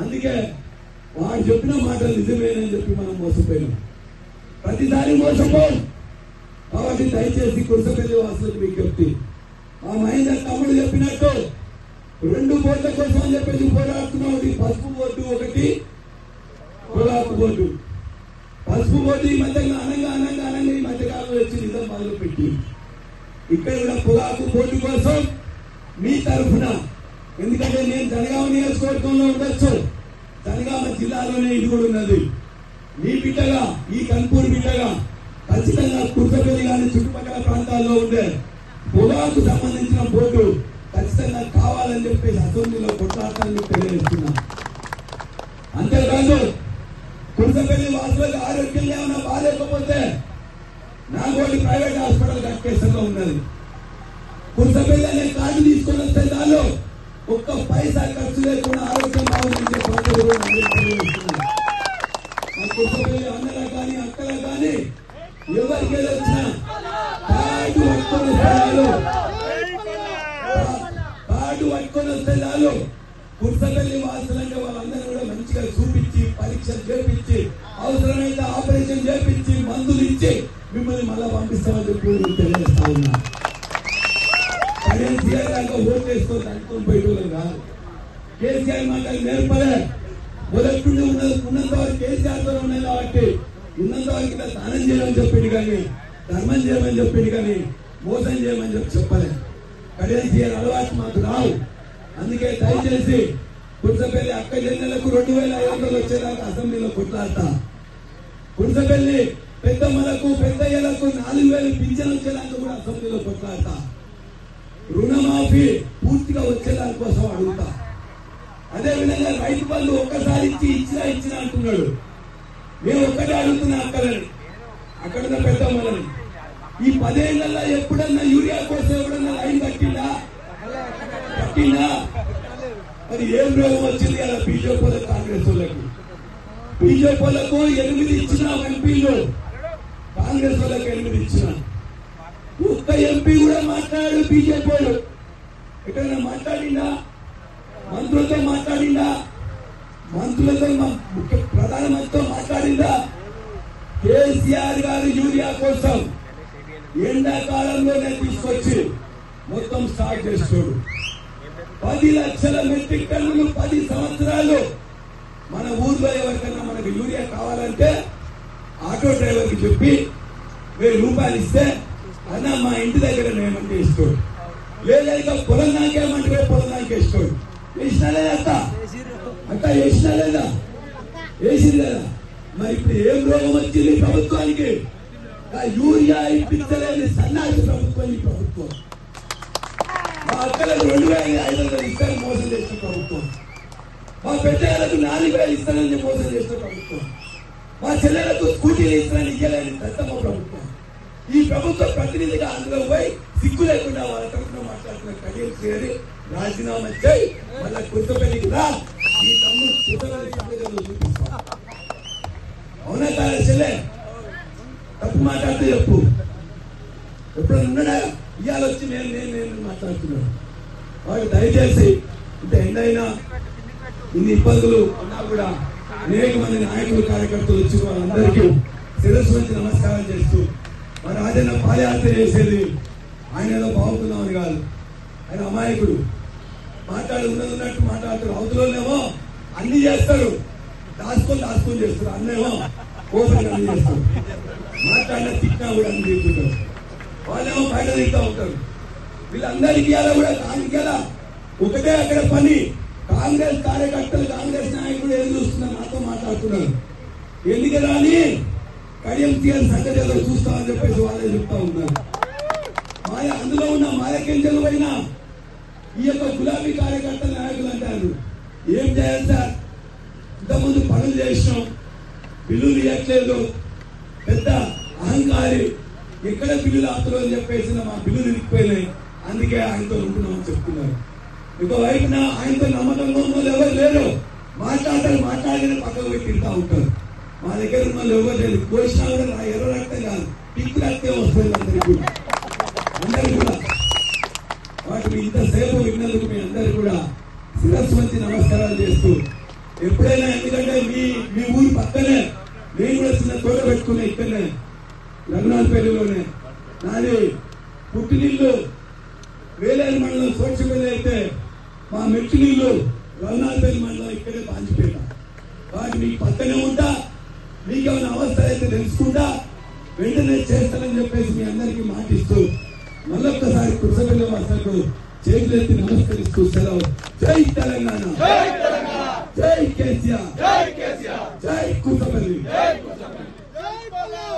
అందుకే వాడు చెప్పిన మాటలు నిజమేనని చెప్పి మనం మోసపోయినాం. ప్రతిసారి మోసపో. కాబట్టి దయచేసి కుర్సపల్లి వాసులకు విజ్ఞప్తి ఆ మహేందర్ తమ్ముడు చెప్పినట్టు రెండు బోట్ల కోసం అని చెప్పేసి పోరాడుతున్నాం ఒకటి పసుపు బోర్డు ఒకటి పొగాకు బోర్డు. పసుపు బోర్డు ఈ మధ్య అనంగా అనంగా అనంగా ఈ మధ్యకాలంలో వచ్చి నిజం మొదలు పెట్టి ఇక్కడ కూడా పొగాకు బోర్డు కోసం మీ తరఫున ఎందుకంటే నేను జనగామ నియోజకవర్గంలో ఉండొచ్చు. జనగామ జిల్లాలోనే ఇది కూడా ఉన్నది. మీ బిడ్డగా ఈ కన్పూర్ బిడ్డగా ఖచ్చితంగా కుర్తపల్లి కానీ చుట్టుపక్కల ప్రాంతాల్లో ఉండే పొగాకు సంబంధించిన బోర్డు ఖచ్చితంగా కావాలని చెప్పేసి అసెంబ్లీలో కొట్లాడతానని తెలియజేస్తున్నా. అంతేకాదు కుర్తపల్లి వాసులకు ఆరోగ్యంగా ఏమైనా బాగాలేకపోతే నాగోటి ప్రైవేట్ హాస్పిటల్ కట్టేసంలో ఉన్నది. కుర్తపల్లి అనే కార్డు తీసుకొని వస్తే ఒక్క పైసా ఖర్చు లేకుండా ఆరోగ్యం బాగుంది ప్రజలు అన్నలా కానీ అక్కలా కానీ ఎవరికి వచ్చినా కార్డు పట్టుకొని వస్తే చాలు కార్డు పట్టుకొని వస్తే చాలు. కుర్సపల్లి వాసులంటే వాళ్ళందరూ కూడా మంచిగా చూపించి పరీక్షలు చేపించి అవసరమైతే ఆపరేషన్ చేపించి మందులు ఇచ్చి మిమ్మల్ని మళ్ళా పంపిస్తామని చెప్పి తెలియజేస్తా ఉన్నా. ఏదో దాకా ఓట్ వేసుకొని అనుకుని పోయేటోళ్ళం కాదు. కేసీఆర్ మాటలు నేర్పలే. మొదటి ఉన్నది ఉన్నంత వరకు కేసీఆర్తో ఉన్నాయి కాబట్టి ఉన్నంత వరకు ఇలా దానం చేయమని చెప్పింది కానీ ధర్మం చేయమని చెప్పింది కానీ మోసం చేయమని చెప్పి చెప్పలే. కడియం అలవాటు మాకు రావు. అందుకే దయచేసి కుర్సపల్లి అక్క జన్నెలకు రెండు వేల ఐదు వందలు వచ్చేదాకా అసెంబ్లీలో కొట్లాడతా. కుర్సపల్లి పెద్దమ్మలకు పెద్దయ్యలకు నాలుగు వేలు పింఛన్ వచ్చేదాకా కూడా అసెంబ్లీలో కొట్లాడతా. రుణమాఫీ పూర్తిగా వచ్చేదాని కోసం అడుగుతా. అదే విధంగా రైతు పనులు ఒక్కసారి ఇచ్చి ఇచ్చినా ఇచ్చినా అంటున్నాడు. మేము ఒక్కటే అడుగుతున్నా అక్కలని అక్కడ ఉన్న పెద్దమ్మలని ఈ పదేళ్ళలో ఎప్పుడన్నా యూరియా కోసం ఎప్పుడన్నా లైన్ కట్టిందా కట్టిందా మరి ఏం రోగం వచ్చింది కదా బీజేపీ కాంగ్రెస్ వాళ్ళకి? బీజేపీ వాళ్ళకు ఎనిమిది ఇచ్చిన ఎంపీలు. కాంగ్రెస్ వాళ్ళకి ఎనిమిది ఇచ్చిన. ఒక్క ఎంపీ కూడా మాట్లాడాడు బీజేపీ వాళ్ళు. ఎక్కడైనా మాట్లాడిందా? మంత్రులతో మాట్లాడిందా? మంత్రులతో ముఖ్య ప్రధానమంత్రితో మాట్లాడిందా? కేసీఆర్ గారు యూరియా కోసం ఎండాకాలంలోనే తీసుకొచ్చి మొత్తం స్టార్ట్ చేస్తాడు పది లక్షల మెట్రిక్ టన్నులు పది సంవత్సరాలు మన ఊర్లో ఎవరికైనా మనకు యూరియా కావాలంటే ఆటో డ్రైవర్కి చెప్పి వెయ్యి రూపాయలు ఇస్తే అన్న మా ఇంటి దగ్గర నేమంటే ఇస్తాడు లేదా పొలం నాకేమంటే పొలం నాకే వేసినా లేదా అత్త? అత్త వేసినా లేదా? వేసింది లేదా? మరి ఇప్పుడు ఏం రోగం వచ్చింది ప్రభుత్వానికి? యూరియా ఇప్పించలేని సన్నాసి ప్రభుత్వం ఈ ప్రభుత్వం. మా అక్కలకు రెండు వేల ఐదు వందలు ఇస్తారని మోసం చేసిన ప్రభుత్వం. మా పెద్దలకు నాలుగు వేలు ఇస్తానని మోసం చేసిన ప్రభుత్వం. మా చెల్లెలకు స్కూటీలు ఇస్తానని ఇయ్యలేని ఈ ప్రభుత్వ ప్రతినిధిగా అందులో పోయి సిగ్గు లేకుండా వాళ్ళ తరఫున మాట్లాడుతున్న కడియం చేరి రాజీనామా చేయి మళ్ళా కొత్తపల్లికి రా. ఈ తమ్ముడు కుటుంబాన్ని చూపిస్తా అవునా కాదా చెల్లె? తప్పు మాట్లాడుతూ చెప్పు. ఎప్పుడైనా ఉన్నాడా? ఇవాళ వచ్చి నేను నేను నేను మాట్లాడుతున్నాను. వాడు దయచేసి ఇంత ఎండైనా ఇన్ని ఇబ్బందులు ఉన్నా కూడా అనేక మంది నాయకులు కార్యకర్తలు వచ్చి వాళ్ళందరికీ శిరస్సు నుంచి నమస్కారం చేస్తూ మరి రాజన్న పాదయాత్ర చేసేది ఆయన ఏదో బాగుతున్నామని కాదు. ఆయన అమాయకుడు. మాట్లాడి ఉన్నది ఉన్నట్టు మాట్లాడుతారు అవతలోనేమో అన్ని చేస్తారు. దాచుకొని దాచుకొని చేస్తారు. అన్నేమో ఓపెన్ అన్ని చేస్తారు. మాట్లాడిన తిట్టినా కూడా అన్ని తీసుకుంటారు వాళ్ళేమో బయట తింటా ఉంటారు. వీళ్ళందరికీ అలా కూడా దానికి ఎలా ఒకటే అక్కడ పని. కాంగ్రెస్ కార్యకర్తలు కాంగ్రెస్ నాయకుడు ఏం చూస్తున్నారు నాతో మాట్లాడుతున్నారు. ఎందుకు రాని? కడియం తీయని సంగతి ఏదో చూస్తామని చెప్పేసి వాళ్ళే చెప్తా ఉన్నారు. మాయ అందులో ఉన్న మాయకెంజలు పైన ఈ యొక్క గులాబీ కార్యకర్త నాయకులు అంటారు. ఏం చేయాలి సార్? ఇంతకుముందు పనులు చేసినాం. బిల్లులు ఇవ్వట్లేదు. పెద్ద అహంకారి ఎక్కడ బిల్లులు ఆపుతారో అని చెప్పేసి మా బిల్లులు ఇరిగిపోయినాయి అందుకే ఆయనతో ఉంటున్నామని చెప్తున్నారు. ఇంకోవైపున ఆయనతో నమ్మకంగా ఉన్న ఎవరు లేరు. మాట్లాడతారు మాట్లాడిన పక్కకు పెట్టి ఉంటారు. మా దగ్గర ఉన్న వాళ్ళు ఎవరు లేదు కోసినా కూడా నా ఎర్ర రక్తం కాదు పింక్ రక్తం వస్తుంది అందరికీ కూడా. అందరికీ కూడా. వాటిని ఇంతసేపు విన్నందుకు మీ అందరు కూడా శిరస్సు మంచి నమస్కారాలు చేస్తూ ఎప్పుడైనా ఎందుకంటే మీ మీ ఊరి పక్కనే నేను కూడా చిన్న తోట పెట్టుకున్నా ఇక్కడనే రంగనాథపల్లిలోనే నాది పుట్టినిల్లు వేలేరు మండలం సోక్షపల్లి అయితే మా మెట్టు నీళ్ళు రఘునాథపల్లి మండలం ఇక్కడే బాంచిపేట. వాటి మీకు పక్కనే ఉంటా మీకు ఏమైనా అవస్థ అయితే తెలుసుకుంటా వెంటనే చేస్తానని చెప్పేసి మీ అందరికీ మాటిస్తూ మళ్ళొక్కసారి కృష్ణపల్లి వాసులకు చేతులెత్తి నమస్కరిస్తూ సెలవు. జై తెలంగాణ. జై కేసీఆర్. జై కృష్ణపల్లి